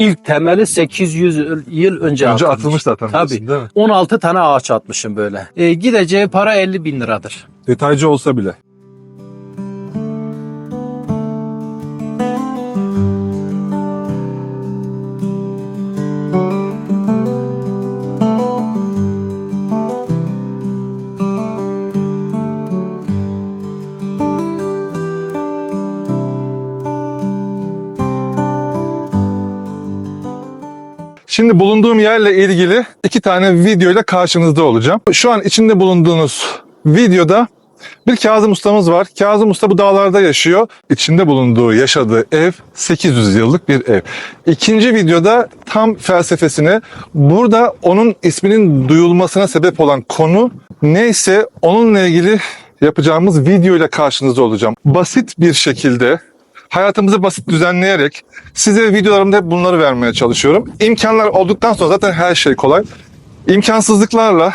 İlk temeli 800 yıl önce, Önce atılmış. atılmış zaten. Tabii. Değil mi? 16 tane ağaç atmışım böyle. E, gideceği para 50 bin liradır. Detaycı olsa bile. Şimdi bulunduğum yerle ilgili iki tane video ile karşınızda olacağım. Şu an içinde bulunduğunuz videoda bir Kazım ustamız var. Kazım usta bu dağlarda yaşıyor. İçinde bulunduğu, yaşadığı ev 800 yıllık bir ev. İkinci videoda tam felsefesine, burada onun isminin duyulmasına sebep olan konu neyse onunla ilgili yapacağımız video ile karşınızda olacağım. Basit bir şekilde hayatımızı basit düzenleyerek size videolarımda hep bunları vermeye çalışıyorum. İmkanlar olduktan sonra zaten her şey kolay. İmkansızlıklarla,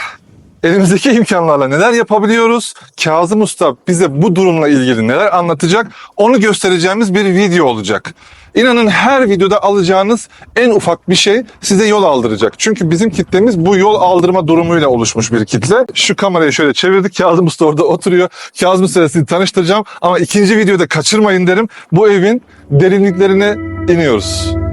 elimizdeki imkanlarla neler yapabiliyoruz? Kazım Usta bize bu durumla ilgili neler anlatacak? Onu göstereceğimiz bir video olacak. İnanın her videoda alacağınız en ufak bir şey size yol aldıracak. Çünkü bizim kitlemiz bu yol aldırma durumuyla oluşmuş bir kitle. Şu kamerayı şöyle çevirdik. Kazım Usta orada oturuyor. Kazım Usta sizi tanıştıracağım. Ama ikinci videoda kaçırmayın derim. Bu evin derinliklerine iniyoruz.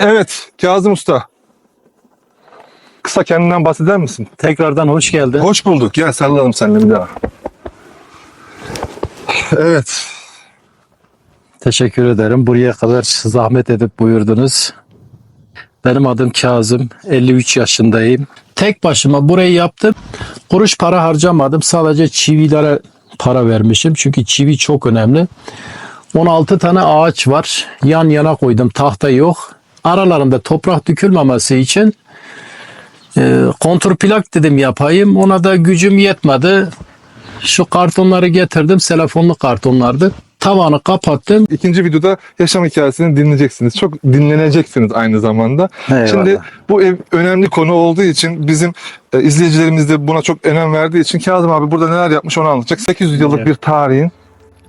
Evet Kazım Usta. Kısa kendinden bahseder misin? Tekrardan hoş geldin. Hoş bulduk. Gel sallayalım seninle bir daha. Evet. Teşekkür ederim. Buraya kadar zahmet edip buyurdunuz. Benim adım Kazım. 53 yaşındayım. Tek başıma burayı yaptım. Kuruş para harcamadım. Sadece çivilere para vermişim. Çünkü çivi çok önemli. 16 tane ağaç var. Yan yana koydum. Tahta yok. Aralarında toprak dökülmemesi için e, kontrplak dedim yapayım. Ona da gücüm yetmedi. Şu kartonları getirdim. Telefonlu kartonlardı. Tavanı kapattım. İkinci videoda yaşam hikayesini dinleyeceksiniz. Çok dinleneceksiniz aynı zamanda. Eyvallah. Şimdi bu ev önemli konu olduğu için bizim e, izleyicilerimiz de buna çok önem verdiği için Kazım abi burada neler yapmış onu anlatacak. 800 yıllık Evet. bir tarihin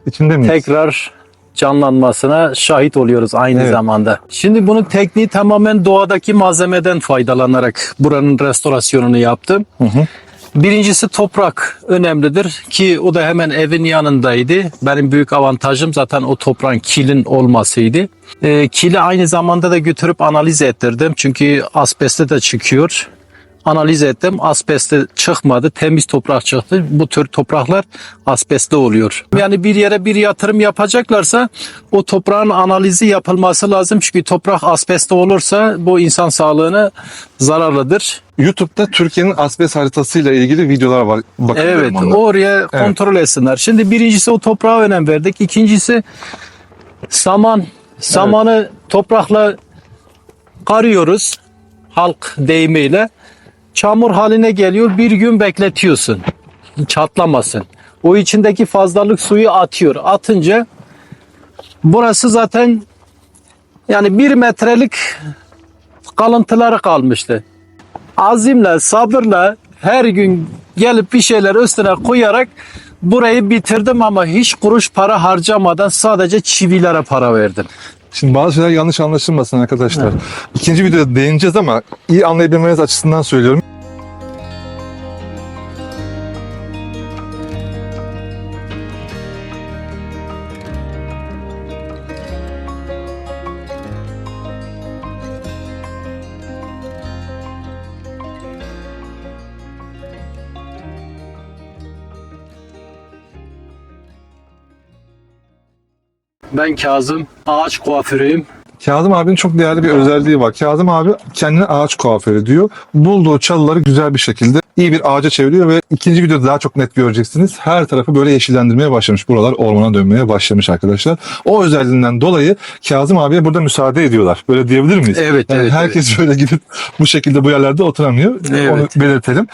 içinde miyiz? tekrar canlanmasına şahit oluyoruz aynı Evet. zamanda. Şimdi bunun tekniği tamamen doğadaki malzemeden faydalanarak buranın restorasyonunu yaptım. hı. Birincisi toprak önemlidir ki o da hemen evin yanındaydı. Benim büyük avantajım zaten o toprağın kilin olmasıydı. Ee, kili aynı zamanda da götürüp analiz ettirdim. Çünkü asbeste de çıkıyor. Analiz ettim. Asbeste çıkmadı. Temiz toprak çıktı. Bu tür topraklar asbestli oluyor. Yani bir yere bir yatırım yapacaklarsa o toprağın analizi yapılması lazım. Çünkü toprak asbestli olursa bu insan sağlığına zararlıdır. YouTube'da Türkiye'nin asbest haritasıyla ilgili videolar var. Bakın Evet oraya kontrol etsinler. Şimdi birincisi o toprağa önem verdik. İkincisi saman. Samanı toprakla karıyoruz. Halk deyimiyle. Çamur haline geliyor. Bir gün bekletiyorsun. Çatlamasın. O içindeki fazlalık suyu atıyor. Atınca burası zaten yani bir metrelik kalıntıları kalmıştı azimle, sabırla her gün gelip bir şeyler üstüne koyarak burayı bitirdim ama hiç kuruş para harcamadan sadece çivilere para verdim. Şimdi bazı şeyler yanlış anlaşılmasın arkadaşlar. İkinci videoda değineceğiz ama iyi anlayabilmeniz açısından söylüyorum. Ben Kazım, ağaç kuaförüyüm. Kazım abinin çok değerli bir özelliği var. Kazım abi kendine ağaç kuaförü diyor. Bulduğu çalıları güzel bir şekilde iyi bir ağaca çeviriyor ve ikinci videoda daha çok net göreceksiniz. Her tarafı böyle yeşillendirmeye başlamış. Buralar ormana dönmeye başlamış arkadaşlar. O özelliğinden dolayı Kazım abiye burada müsaade ediyorlar. Böyle diyebilir miyiz? Evet, Yani evet, Herkes böyle gidip bu şekilde bu yerlerde oturamıyor. Evet. Onu belirtelim.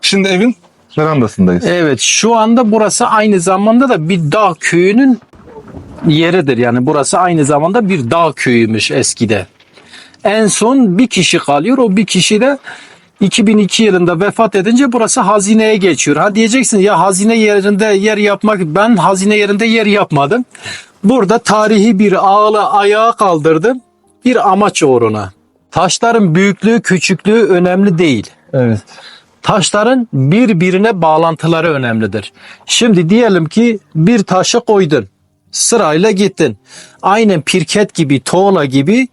Şimdi evin verandasındayız. Evet, şu anda burası aynı zamanda da bir dağ köyünün yeridir. Yani burası aynı zamanda bir dağ köyüymüş eskide. En son bir kişi kalıyor. O bir kişi de 2002 yılında vefat edince burası hazineye geçiyor. Ha diyeceksin ya hazine yerinde yer yapmak ben hazine yerinde yer yapmadım. Burada tarihi bir ağlı ayağa kaldırdım. Bir amaç uğruna. Taşların büyüklüğü küçüklüğü önemli değil. Evet. Taşların birbirine bağlantıları önemlidir. Şimdi diyelim ki bir taşı koydun. Sırayla gittin. Aynen pirket gibi, tuğla gibi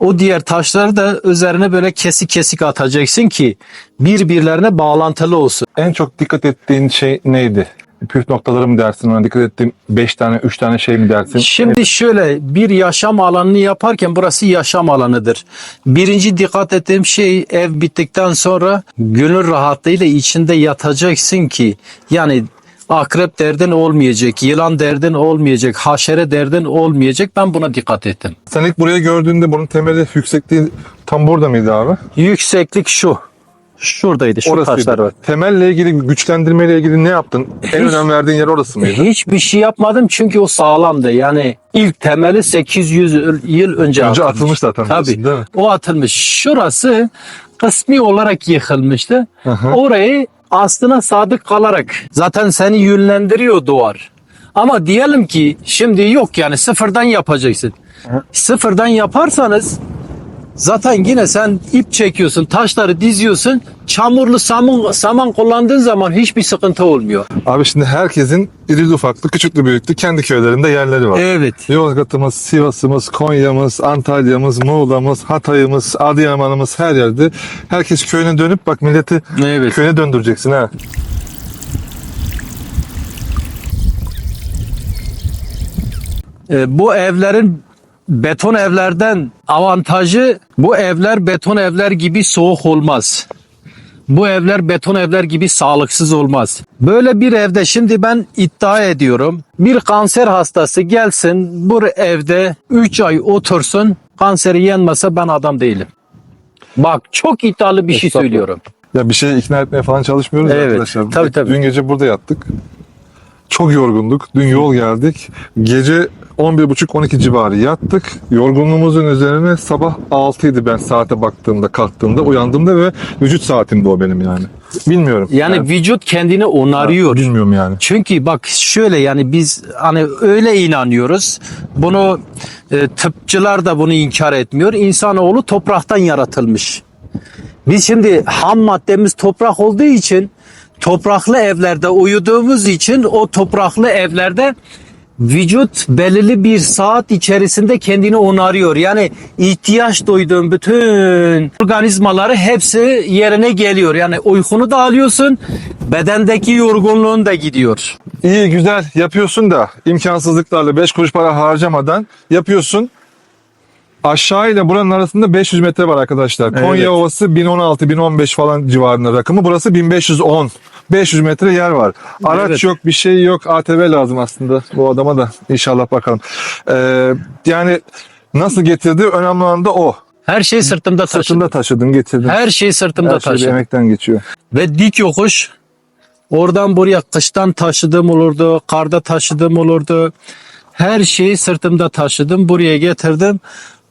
o diğer taşları da üzerine böyle kesik kesik atacaksın ki birbirlerine bağlantılı olsun. En çok dikkat ettiğin şey neydi? Püf noktaları mı dersin? Ona dikkat ettiğin 5 tane, 3 tane şey mi dersin? Şimdi şöyle bir yaşam alanını yaparken burası yaşam alanıdır. Birinci dikkat ettiğim şey ev bittikten sonra gönül rahatlığıyla içinde yatacaksın ki yani akrep derdin olmayacak, yılan derdin olmayacak, haşere derdin olmayacak. Ben buna dikkat ettim. Sen ilk buraya gördüğünde bunun temeli yüksekliği tam burada mıydı abi? Yükseklik şu. Şuradaydı. Şu Orasıydı. taşlar var. Temelle ilgili, güçlendirmeyle ilgili ne yaptın? En Hiç- önem verdiğin yer orası mıydı? Hiçbir şey yapmadım çünkü o sağlamdı. Yani ilk temeli 800 yıl önce, Önce atılmış zaten Tabii. diyorsun, değil mi? O atılmış. Şurası kısmi olarak yıkılmıştı. hı. Orayı aslına sadık kalarak zaten seni yönlendiriyor duvar. Ama diyelim ki şimdi yok yani sıfırdan yapacaksın. Sıfırdan yaparsanız zaten yine sen ip çekiyorsun, taşları diziyorsun. Çamurlu saman, saman kullandığın zaman hiçbir sıkıntı olmuyor. Abi şimdi herkesin irili ufaklı, küçüklü büyüklü kendi köylerinde yerleri var. Evet. Yozgat'ımız, Sivas'ımız, Konya'mız, Antalya'mız, Muğla'mız, Hatay'ımız, Adıyaman'ımız her yerde. Herkes köyüne dönüp bak milleti Evet. köyüne döndüreceksin ha. E, bu evlerin beton evlerden avantajı bu evler beton evler gibi soğuk olmaz. Bu evler beton evler gibi sağlıksız olmaz. Böyle bir evde şimdi ben iddia ediyorum. Bir kanser hastası gelsin bu evde 3 ay otursun kanseri yenmese ben adam değilim. Bak çok iddialı bir şey söylüyorum. Ya bir şeye ikna etmeye falan çalışmıyoruz Evet, arkadaşlar. tabii, tabii. Dün gece burada yattık. Çok yorgunduk. Dün yol geldik. Gece 11.30-12 civarı yattık. Yorgunluğumuzun üzerine sabah 6 idi ben saate baktığımda, kalktığımda, uyandığımda ve vücut saatimdi o benim yani. Bilmiyorum. Yani vücut kendini onarıyor. Bilmiyorum yani. Çünkü bak şöyle yani biz hani öyle inanıyoruz. Bunu e, tıpçılar da bunu inkar etmiyor. İnsanoğlu topraktan yaratılmış. Biz şimdi ham maddemiz toprak olduğu için topraklı evlerde uyuduğumuz için o topraklı evlerde vücut belirli bir saat içerisinde kendini onarıyor. Yani ihtiyaç duyduğun bütün organizmaları hepsi yerine geliyor. Yani uykunu da alıyorsun, bedendeki yorgunluğun da gidiyor. İyi güzel yapıyorsun da imkansızlıklarla 5 kuruş para harcamadan yapıyorsun. Aşağı ile buranın arasında 500 metre var arkadaşlar. Konya Evet. Ovası 1016 1015 falan civarında rakımı. Burası 1510. 500 metre yer var. Araç Evet. yok, bir şey yok. ATV lazım aslında bu adama da. İnşallah bakalım. Ee, yani nasıl getirdi? Önemli olan da o. Her şey sırtımda taşıdım. Sırtında taşıdın, getirdin. Her şey sırtımda Her şey taşıdım. emekten geçiyor. Ve dik yokuş oradan buraya kıştan taşıdığım olurdu, karda taşıdığım olurdu. Her şeyi sırtımda taşıdım, buraya getirdim.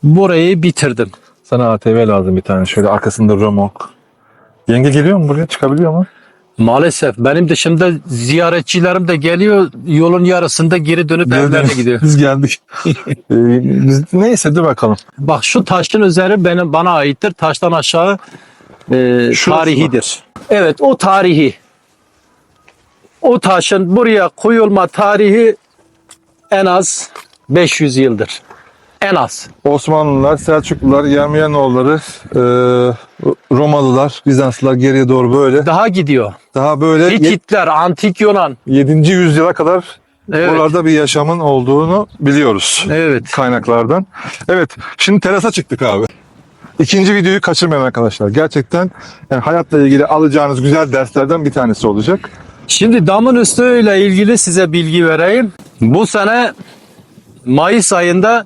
Burayı bitirdim. Sana ATV lazım bir tane. Şöyle arkasında romok. Yenge geliyor mu buraya? Çıkabiliyor mu? Maalesef benim dışımda ziyaretçilerim de geliyor yolun yarısında geri dönüp evlerine gidiyor. Biz geldik. Ee, biz, neyse dur bakalım. Bak şu taşın üzeri benim bana aittir. Taştan aşağı e, tarihidir. Evet o tarihi. O taşın buraya koyulma tarihi en az 500 yıldır. En az. Osmanlılar, Selçuklular, Yermiyanoğulları, e, Romalılar, Bizanslılar geriye doğru böyle. Daha gidiyor. Daha böyle Hititler, Antik Yunan. 7. yüzyıla kadar Evet. buralarda bir yaşamın olduğunu biliyoruz Evet. kaynaklardan. Evet, şimdi terasa çıktık abi. İkinci videoyu kaçırmayın arkadaşlar. Gerçekten yani hayatla ilgili alacağınız güzel derslerden bir tanesi olacak. Şimdi damın üstüyle ilgili size bilgi vereyim. Bu sene Mayıs ayında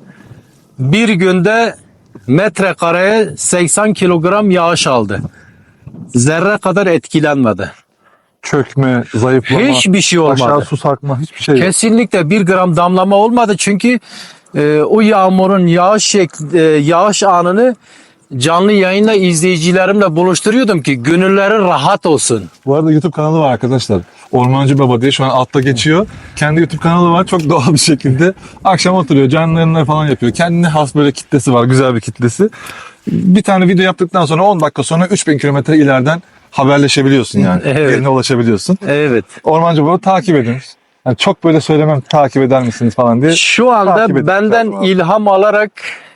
bir günde metrekareye 80 kilogram yağış aldı. Zerre kadar etkilenmedi. Çökme, zayıflama, Hiçbir şey aşağı olmadı. su sarkma hiçbir şey yok. Kesinlikle bir gram damlama olmadı çünkü e, o yağmurun yağış şekli, e, yağış anını canlı yayınla izleyicilerimle buluşturuyordum ki gönülleri rahat olsun. Bu arada YouTube kanalı var arkadaşlar. Ormancı Baba diye şu an altta geçiyor. Kendi YouTube kanalı var. Çok doğal bir şekilde. Akşam oturuyor. Canlı yayınlar falan yapıyor. Kendine has böyle kitlesi var. Güzel bir kitlesi. Bir tane video yaptıktan sonra 10 dakika sonra 3000 kilometre ileriden haberleşebiliyorsun yani. Evet. Yerine ulaşabiliyorsun. Evet. Ormancı Baba takip edin. Yani çok böyle söylemem takip eder misiniz falan diye. Şu Takip anda edin benden zaten ilham alarak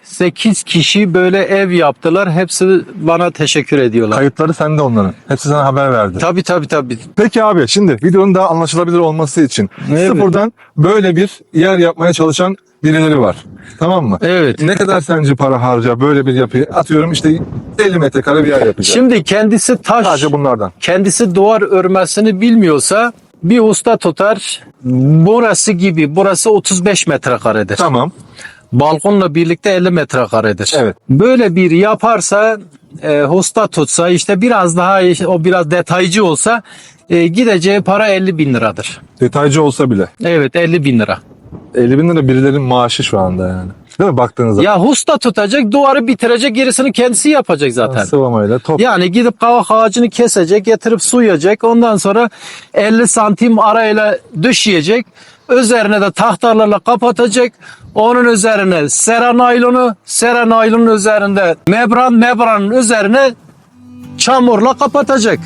8 kişi böyle ev yaptılar. Hepsi bana teşekkür ediyorlar. Kayıtları sende onların. Hepsi sana haber verdi. Tabii tabii tabii. Peki abi şimdi videonun daha anlaşılabilir olması için Evet. sıfırdan böyle bir yer yapmaya çalışan birileri var. Tamam mı? Evet. Ne kadar sence para harcar böyle bir yapıyı? Atıyorum işte 50 metrekare bir yer yapacak. Şimdi kendisi taş, Sadece bunlardan. kendisi duvar örmesini bilmiyorsa bir usta tutar. Burası gibi, burası 35 metrekaredir. Tamam. Balkonla birlikte 50 metrekaredir. Evet. Böyle bir yaparsa e, hosta tutsa işte biraz daha o biraz detaycı olsa e, gideceği para 50 bin liradır. Detaycı olsa bile. Evet 50 bin lira. 50 bin lira birilerinin maaşı şu anda yani. Değil mi baktığınızda? Ya hosta tutacak duvarı bitirecek gerisini kendisi yapacak zaten. Sıvamayla top. Yani gidip kavak ağacını kesecek, getirip suyacak. Ondan sonra 50 santim arayla düşeyecek. Üzerine de tahtalarla kapatacak. Onun üzerine sera naylonu, sera naylonun üzerinde membran, membranın üzerine çamurla kapatacak.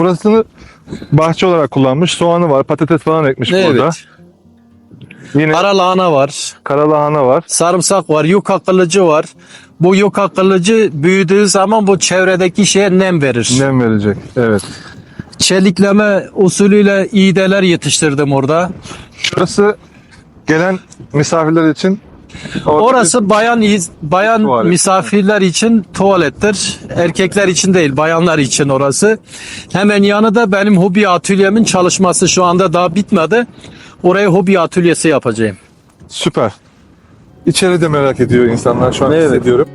Burasını bahçe olarak kullanmış. Soğanı var, patates falan ekmiş burada. Evet. Yine Kara lahana var, karalahana var. sarımsak var, yuka kılıcı var. Bu yuka kılıcı büyüdüğü zaman bu çevredeki şeye nem verir. Nem verecek. Evet. Çelikleme usulüyle iğdeler yetiştirdim orada. Şurası gelen misafirler için orada Orası bayan iz- bayan Tuvalet. misafirler için tuvalettir. Erkekler için değil, bayanlar için orası. Hemen yanı da benim hobi atölyemin çalışması şu anda daha bitmedi. Oraya hobi atölyesi yapacağım. süper. İçeri de merak ediyor insanlar şu an Evet. hissediyorum.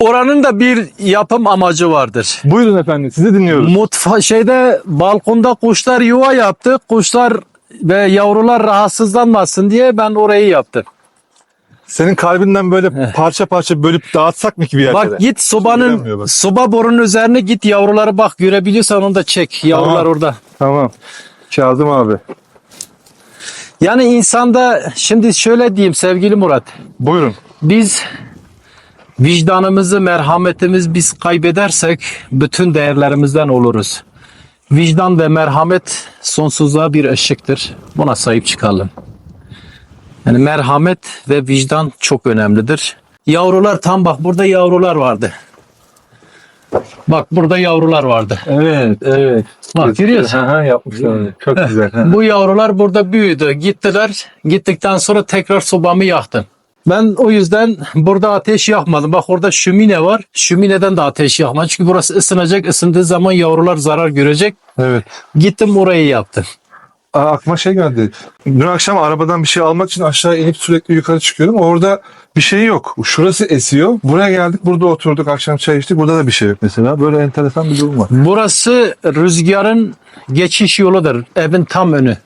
Oranın da bir yapım amacı vardır. Buyurun efendim sizi dinliyoruz. Mutfa şeyde balkonda kuşlar yuva yaptı. Kuşlar ve yavrular rahatsızlanmasın diye ben orayı yaptım. Senin kalbinden böyle parça parça bölüp dağıtsak mı ki bir yerlere? Bak git sobanın bak. soba borunun üzerine git yavruları bak görebiliyorsan onu da çek. Yavrular Tamam. orada. Tamam. Kazım abi. Yani insanda şimdi şöyle diyeyim sevgili Murat. Buyurun. Biz vicdanımızı, merhametimiz biz kaybedersek bütün değerlerimizden oluruz. Vicdan ve merhamet sonsuzluğa bir ışıktır. Buna sahip çıkalım. Yani merhamet ve vicdan çok önemlidir. Yavrular tam bak burada yavrular vardı. Bak burada yavrular vardı. Evet, evet. Bak görüyorsun. Ha, ha, yapmışlar. Çok güzel. ha. Bu yavrular burada büyüdü. Gittiler. Gittikten sonra tekrar sobamı yaktım. Ben o yüzden burada ateş yakmadım. Bak orada şömine var. Şömineden de ateş yakmadım. Çünkü burası ısınacak. Isındığı zaman yavrular zarar görecek. evet. Gittim orayı yaptım. Aa, aklıma şey geldi. Dün akşam arabadan bir şey almak için aşağı inip sürekli yukarı çıkıyorum. Orada bir şey yok. Şurası esiyor. Buraya geldik, burada oturduk, akşam çay içtik. Burada da bir şey yok mesela. Böyle enteresan bir durum var. Burası rüzgarın geçiş yoludur. Evin tam önü.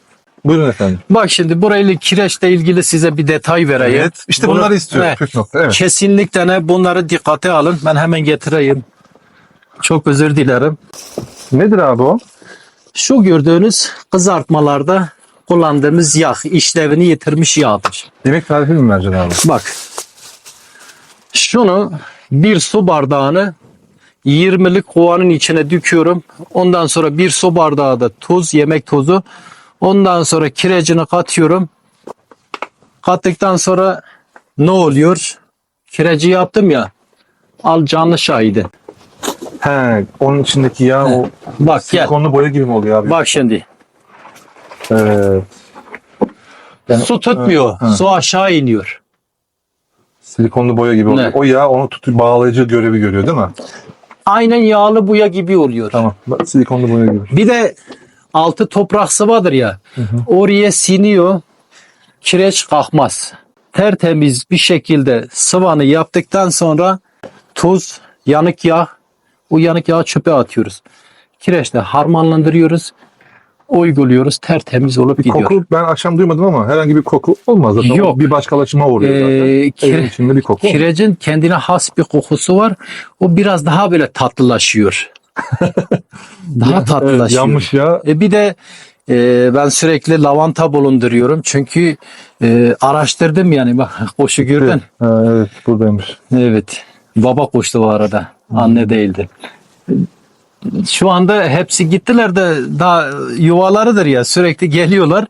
Buyurun efendim. Bak şimdi burayla kireçle ilgili size bir detay vereyim. İşte Bunu- bunları istiyorum. Evet. Püf nokta. Evet. Kesinlikle ne bunları dikkate alın. Ben hemen getireyim. Çok özür dilerim. Nedir abi o? Şu gördüğünüz kızartmalarda kullandığımız yağ işlevini yitirmiş yağdır. Yemek tarifi mi vereceksin abi? Bak. Şunu bir su bardağını 20'lik kovanın içine döküyorum. Ondan sonra bir su bardağı da tuz, yemek tozu. Ondan sonra kirecini katıyorum. Kattıktan sonra ne oluyor? Kireci yaptım ya. Al canlı şahidi. He, onun içindeki yağ o Bak gel. silikonlu boya gibi mi oluyor abi? Bak şimdi. Evet. Yani- Su tutmuyor. Ha. Su aşağı iniyor. Silikonlu boya gibi oluyor. Ne? O yağ onu tutup bağlayıcı görevi görüyor değil mi? Aynen yağlı buya gibi oluyor. Tamam. Bak, Silikonlu boya gibi. Bir de altı toprak sıvadır ya. Oraya siniyor. Kireç kalkmaz. Tertemiz bir şekilde sıvanı yaptıktan sonra tuz, yanık yağ, o yanık yağı çöpe atıyoruz. Kireçle harmanlandırıyoruz. Uyguluyoruz. Tertemiz olup Bir gidiyor. koku ben akşam duymadım ama herhangi bir koku olmaz zaten. Yok. O Bir başkalaşıma uğruyor Ee, zaten. kire- Evin içinde bir koku. Kirecin kendine has bir kokusu var. O biraz daha böyle tatlılaşıyor. Daha tatlılaşıyor. yanmış ya. E bir de e, ben sürekli lavanta bulunduruyorum. Çünkü e, araştırdım yani bak koşu gördün. Ha, evet buradaymış. Evet. Baba koştu bu arada. Anne değildi. Şu anda hepsi gittiler de daha yuvalarıdır ya sürekli geliyorlar.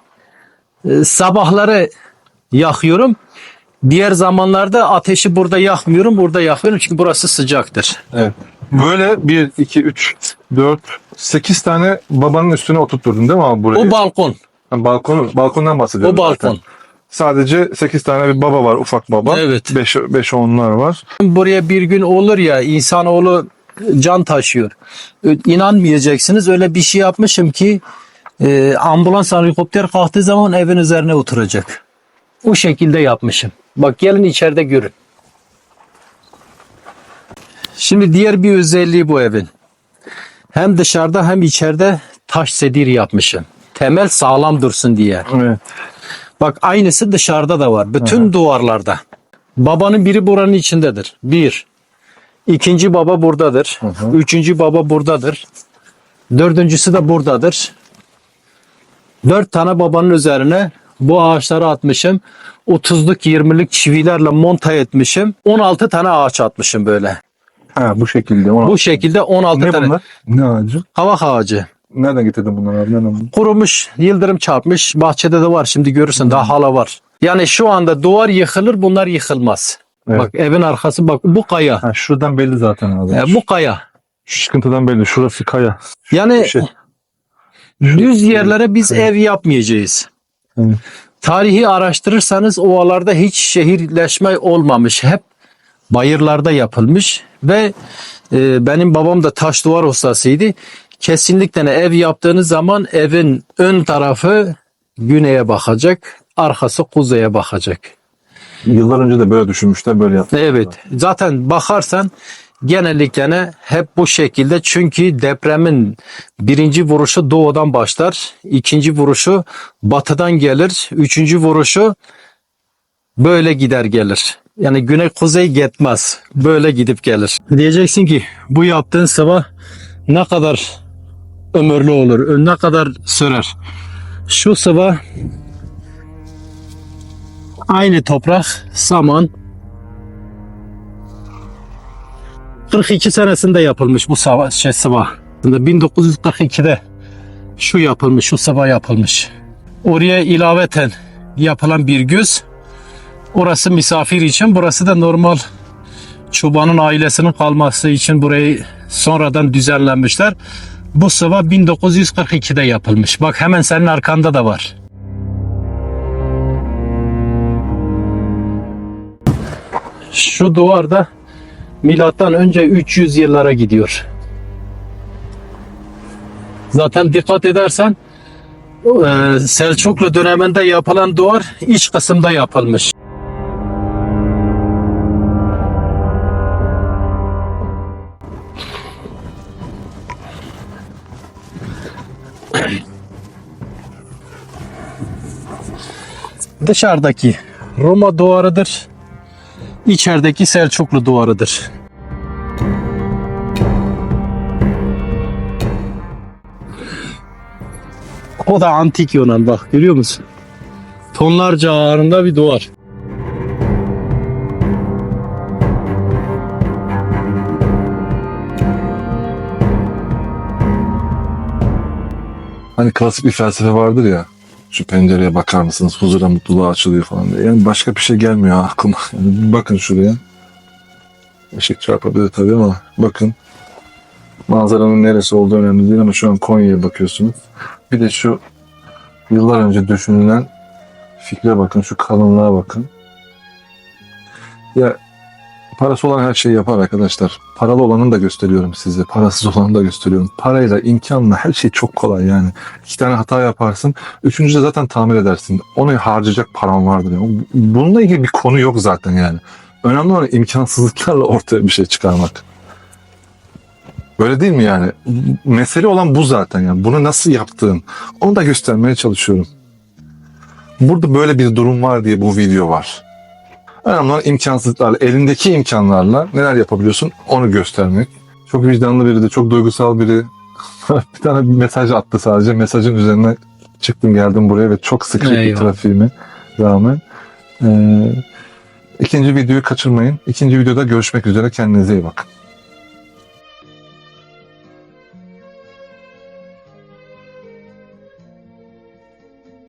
E, sabahları yakıyorum. Diğer zamanlarda ateşi burada yakmıyorum. Burada yakıyorum çünkü burası sıcaktır. Evet. Böyle 1, 2, 3, 4, 8 tane babanın üstüne oturtturdun değil mi abi burayı? O balkon. Ha, balkonu, balkondan bahsediyorum. O zaten. balkon. Sadece 8 tane bir baba var, ufak baba. Evet. 5 5 onlar var. Buraya bir gün olur ya insanoğlu can taşıyor. İnanmayacaksınız öyle bir şey yapmışım ki e, ambulans helikopter kalktığı zaman evin üzerine oturacak. O şekilde yapmışım. Bak gelin içeride görün. Şimdi diğer bir özelliği bu evin. Hem dışarıda hem içeride taş sedir yapmışım. Temel sağlam dursun diye. Evet. Bak aynısı dışarıda da var. Bütün duvarlarda. Babanın biri buranın içindedir. Bir. İkinci baba buradadır. Üçüncü baba buradadır. Dördüncüsü de buradadır. Dört tane babanın üzerine bu ağaçları atmışım. 30'luk 20'lik çivilerle monta etmişim. 16 tane ağaç atmışım böyle. Ha bu şekilde. Ona- Bu şekilde 16 ne tane. bunlar? Ne ağacı? Kavak ağacı. Nereden getirdin bunları abi? Nereden buldun? kurumuş, yıldırım çarpmış. Bahçede de var şimdi görürsün daha hala var. Yani şu anda duvar yıkılır bunlar yıkılmaz. Evet. Bak evin arkası bak bu kaya. Ha şuradan belli zaten abi. E, bu kaya. Şu sıkıntıdan belli. Şurası kaya. Yani şey. düz yerlere biz ev yapmayacağız. Evet. Tarihi araştırırsanız ovalarda hiç şehirleşme olmamış. Hep bayırlarda yapılmış ve e, benim babam da taş duvar ustasıydı. Kesinlikle ev yaptığınız zaman evin ön tarafı güneye bakacak, arkası kuzeye bakacak. Yıllar önce de böyle düşünmüşler böyle yaptı. Evet. Zaten bakarsan genellikle ne? hep bu şekilde çünkü depremin birinci vuruşu doğudan başlar. ikinci vuruşu batıdan gelir. Üçüncü vuruşu böyle gider gelir. Yani güney kuzey gitmez. Böyle gidip gelir. Diyeceksin ki bu yaptığın sıva ne kadar ömürlü olur, ne kadar sürer. Şu sıva aynı toprak, saman, 42 senesinde yapılmış bu sava, şey, sıva. 1942'de Şu yapılmış, şu sıva yapılmış. Oraya ilaveten yapılan bir göz. Orası misafir için, burası da normal çobanın ailesinin kalması için burayı sonradan düzenlenmişler. Bu sıva 1942'de yapılmış. Bak hemen senin arkanda da var. Şu duvarda milattan önce 300 yıllara gidiyor. Zaten dikkat edersen e, Selçuklu döneminde yapılan duvar iç kısımda yapılmış. Dışarıdaki Roma duvarıdır. İçerideki Selçuklu duvarıdır. O da antik Yunan bak görüyor musun? Tonlarca ağırında bir duvar. Hani klasik bir felsefe vardır ya. Şu pencereye bakar mısınız? Huzura mutluluğa açılıyor falan diye. Yani başka bir şey gelmiyor aklıma. Yani bakın şuraya. Işık çarpabilir tabii ama bakın. Manzaranın neresi olduğu önemli değil ama şu an Konya'ya bakıyorsunuz. Bir de şu yıllar önce düşünülen fikre bakın. Şu kalınlığa bakın. Ya parası olan her şeyi yapar arkadaşlar. Paralı olanını da gösteriyorum size. Parasız olanı da gösteriyorum. Parayla, imkanla her şey çok kolay yani. İki tane hata yaparsın. Üçüncüde zaten tamir edersin. Onu harcayacak param vardır. Yani. Bununla ilgili bir konu yok zaten yani. Önemli olan imkansızlıklarla ortaya bir şey çıkarmak. Böyle değil mi yani? Mesele olan bu zaten yani. Bunu nasıl yaptığın. Onu da göstermeye çalışıyorum. Burada böyle bir durum var diye bu video var. Önemli olan imkansızlıklarla, elindeki imkanlarla neler yapabiliyorsun onu göstermek. Çok vicdanlı biri de, çok duygusal biri. bir tane bir mesaj attı sadece. Mesajın üzerine çıktım geldim buraya ve çok sıkışık bir trafiğime rağmen. Ee, ikinci videoyu kaçırmayın. İkinci videoda görüşmek üzere. Kendinize iyi bakın.